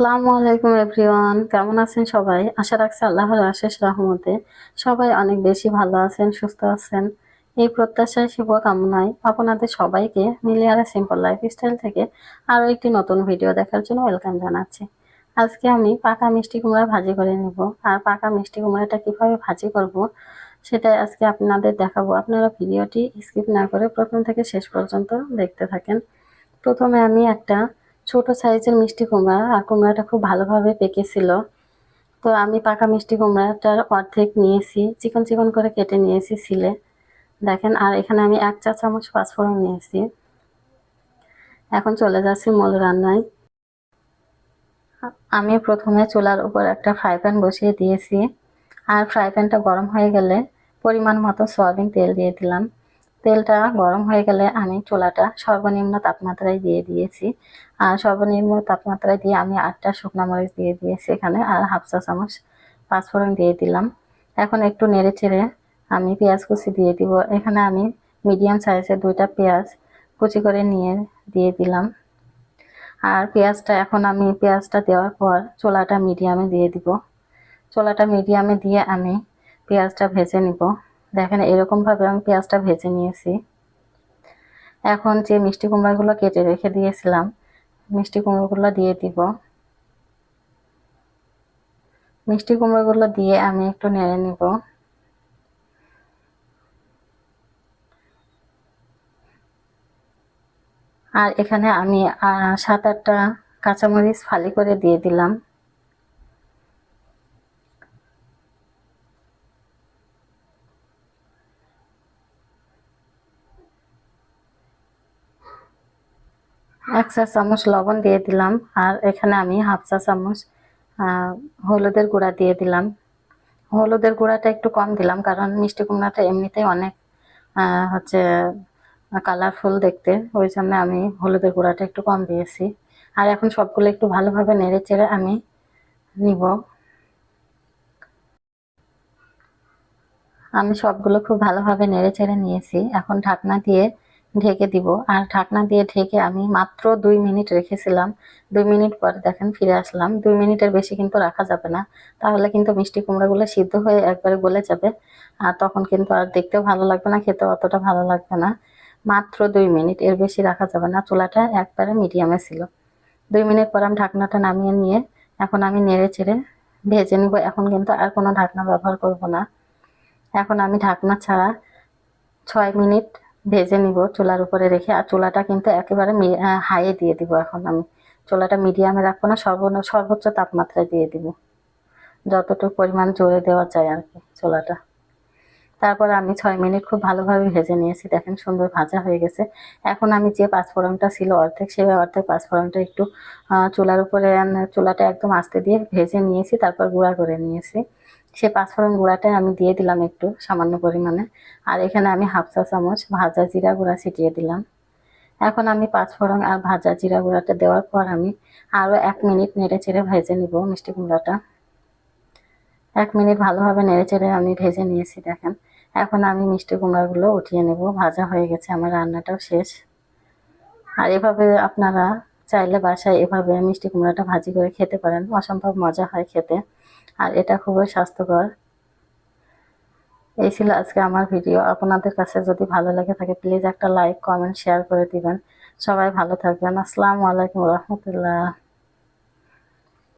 আসসালামু আলাইকুম এভরিওয়ান। কেমন আছেন সবাই? আশা রাখছি আল্লাহর আশেষ রহমতে সবাই অনেক বেশি ভালো আছেন, সুস্থ আছেন। এই প্রত্যাশায় শুভকামনায় আপনাদের সবাইকে মিলিয়ারা সিম্পল লাইফস্টাইল থেকে আরও একটি নতুন ভিডিও দেখার জন্য ওয়েলকাম জানাচ্ছি। আজকে আমি পাকা মিষ্টি কুমড়া ভাজি করে নেব। আর পাকা মিষ্টি কুমড়াটা কীভাবে ভাজি করব সেটাই আজকে আপনাদের দেখাবো। আপনারা ভিডিওটি স্কিপ না করে প্রথম থেকে শেষ পর্যন্ত দেখতে থাকেন। প্রথমে আমি একটা ছোট সাইজের মিষ্টি কুমড়া, আর কুমড়াটা খুব ভালোভাবে পেকেছিল। তো আমি পাকা মিষ্টি কুমড়াটার অর্ধেক নিয়েছি, চিকন চিকন করে কেটে নিয়েছি সিলে দেখেন, আর এখানে আমি এক চা চামচ পাঁচফোড়ন নিয়েছি। এখন চলে যাচ্ছি মূল রান্নায়। আমি প্রথমে চুলার উপর একটা ফ্রাই প্যান বসিয়ে দিয়েছি। আর ফ্রাই প্যানটা গরম হয়ে গেলে পরিমাণ মতো সয়াবিন তেল দিয়ে দিলাম। তেলটা গরম হয়ে গেলে আমি চুলাটা সর্বনিম্ন তাপমাত্রায় দিয়ে দিয়েছি। আর সর্বনিম্ন তাপমাত্রায় দিয়ে আমি আটটা শুকনো মরিচ দিয়ে দিয়েছি এখানে, আর হাফ চা চামচ পাঁচফোড়ন দিয়ে দিলাম। এখন একটু নেড়ে চেড়ে আমি পেঁয়াজ কুচি দিয়ে দিব। এখানে আমি মিডিয়াম সাইজের দুইটা পেঁয়াজ কুচি করে নিয়ে দিয়ে দিলাম। আর পেঁয়াজটা এখন আমি পেঁয়াজটা দেওয়ার পর চোলাটা মিডিয়ামে দিয়ে দিব। চোলাটা মিডিয়ামে দিয়ে আমি পেঁয়াজটা ভেজে নিব। দেখেন, এরকমভাবে আমি পেঁয়াজটা ভেজে নিয়েছি। এখন যে মিষ্টি কুমড়াগুলো কেটে রেখে দিয়েছিলাম, মিষ্টি কুমড়োগুলো দিয়ে দিব। মিষ্টি কুমড়োগুলো দিয়ে আমি একটু নেড়ে নিব। আর এখানে আমি সাত আটটা কাঁচামরিচ ফালি করে দিয়ে দিলাম। এক চা চামচ লবণ দিয়ে দিলাম আর এখানে আমি হাফ চা চামচ হলুদের গুঁড়া দিয়ে দিলাম। হলুদের গুঁড়াটা একটু কম দিলাম কারণ মিষ্টি কুমড়াটা এমনিতেই অনেক হচ্ছে কালারফুল দেখতে। ওই জন্য আমি হলুদের গুঁড়াটা একটু কম দিয়েছি। আর এখন সবগুলো একটু ভালোভাবে নেড়ে চেড়ে আমি নিব। আমি সবগুলো খুব ভালোভাবে নেড়ে চেড়ে নিয়েছি। এখন ঢাকনা দিয়ে ঢেকে দিব। আর ঢাকনা দিয়ে ঢেকে আমি মাত্র দুই মিনিট রেখেছিলাম। দুই মিনিট পর দেখেন ফিরে আসলাম। দুই মিনিটের বেশি কিন্তু রাখা যাবে না। তাহলে কিন্তু মিষ্টি কুমড়াগুলো সিদ্ধ হয়ে একবারে গলে যাবে। আর তখন কিন্তু আর দেখতেও ভালো লাগবে না, খেতেও অতটা ভালো লাগবে না। মাত্র দুই মিনিট, এর বেশি রাখা যাবে না। চুলাটা একবারে মিডিয়ামে ছিল। দুই মিনিট পর আমি ঢাকনাটা নামিয়ে নিয়ে এখন আমি নেড়ে চেড়ে ভেজে নিব। এখন কিন্তু আর কোনো ঢাকনা ব্যবহার করব না। এখন আমি ঢাকনা ছাড়া ছয় মিনিট ভেজে নিব চুলার উপরে রেখে। আর চুলাটা কিন্তু একেবারে হাইয়ে দিয়ে দিব এখন আমি। চুলাটা মিডিয়ামে রাখব না সর্ব সর্বোচ্চ তাপমাত্রায় দিয়ে দিব। যতটুকু পরিমাণ জোরে দেওয়া যায় আর কি চুলাটা। তারপর আমি ছয় মিনিট খুব ভালোভাবে ভেজে নিয়েছি। দেখেন সুন্দর ভাজা হয়ে গেছে। এখন আমি যে পাঁচফোড়নটা ছিল অর্ধেক, সে অর্ধেক পাঁচফোড়নটা একটু চুলার উপরে, চুলাটা একদম আস্তে দিয়ে ভেজে নিয়েছি, তারপর গুঁড়া করে নিয়েছি। সে পাঁচফোড়ন গুঁড়াটাই আমি দিয়ে দিলাম একটু সামান্য পরিমাণে। আর এখানে আমি হাফ চা চামচ ভাজা জিরা গুঁড়া ছিটিয়ে দিলাম। এখন আমি পাঁচফোড়ন আর ভাজা জিরা গুঁড়াটা দেওয়ার পর আমি আরও এক মিনিট নেড়ে চেড়ে ভেজে নিব মিষ্টি কুমড়াটা। এক মিনিট ভালোভাবে নেড়ে চেড়ে আমি ভেজে নিয়েছি, দেখেন। এখন আমি মিষ্টি কুমড়াগুলো উঠিয়ে নেব, ভাজা হয়ে গেছে, আমার রান্নাটাও শেষ। আর এভাবে আপনারা চাইলে বাসায় এভাবে মিষ্টি কুমড়াটা ভাজি করে খেতে পারেন, অসম্ভব মজা হয় খেতে। আর এটা খুবই স্বাস্থ্যকর। এই ছিল আজকে আমার ভিডিও। আপনাদের কাছে যদি ভালো লাগে থাকে প্লিজ একটা লাইক কমেন্ট শেয়ার করে দিবেন। সবাই ভালো থাকবেন। আসসালামু আলাইকুম রহমতুল্লাহ।